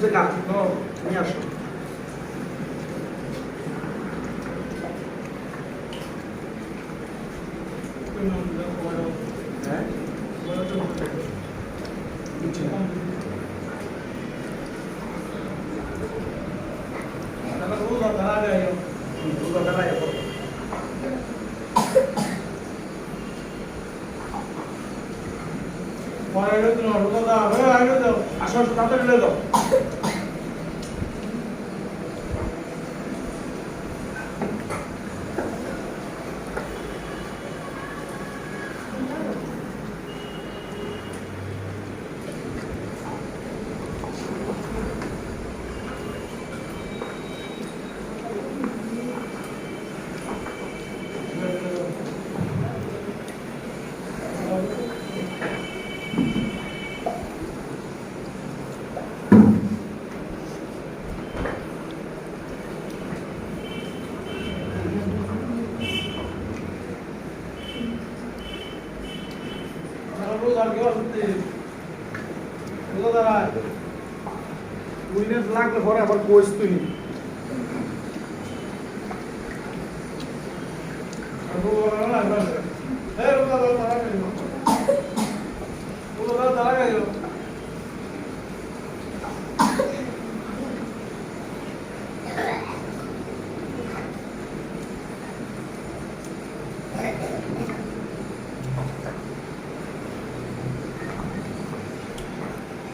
আসতেছে গা নিয়ে আসো হ্যাঁ వాడు అడుగుతున్నాడు కదా అడుగుతావు అసలు కథ లేదు. আবার কোচ তুই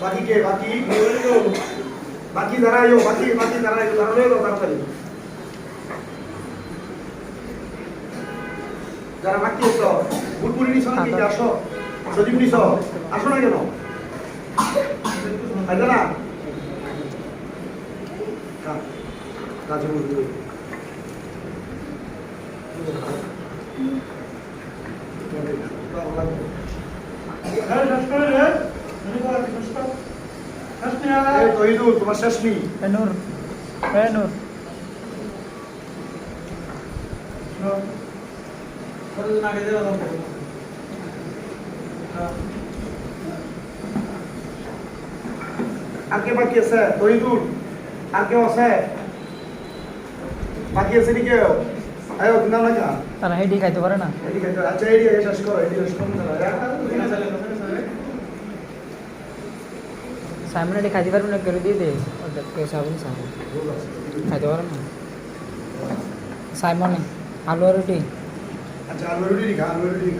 বাকি কে বাকি? বাকি যারা আইও বাকি বাকি যারা আইও তারা লয়ে যাও তাড়াতাড়ি যারা বাকি আছো বুটবুড়ি নিছ নাকি? আসো সজীব নিছ? আসো না কেন? আইজা না? কাজে বুঝবে এই তহিদুল তোমার শেষ নেই। নূর হ্যাঁ নূর আর কে বাকি আছে তহিদুল আর কেউ আছে। বাকি আছে নি কেউ আয়ো না লাগা। তারা হেডি খাইতে পারে না। এদিকে আচ্ছা, আচ্ছা এদিকে শেষ করো এদিকে শেষ করো সাইমন এটি খাইতে পারবে না করে দিয়ে দে। সাবুন সাইমন খাইতে পারে না। সাইমনে, আলু রুটি। আচ্ছা আলু রুটি আলু রুটি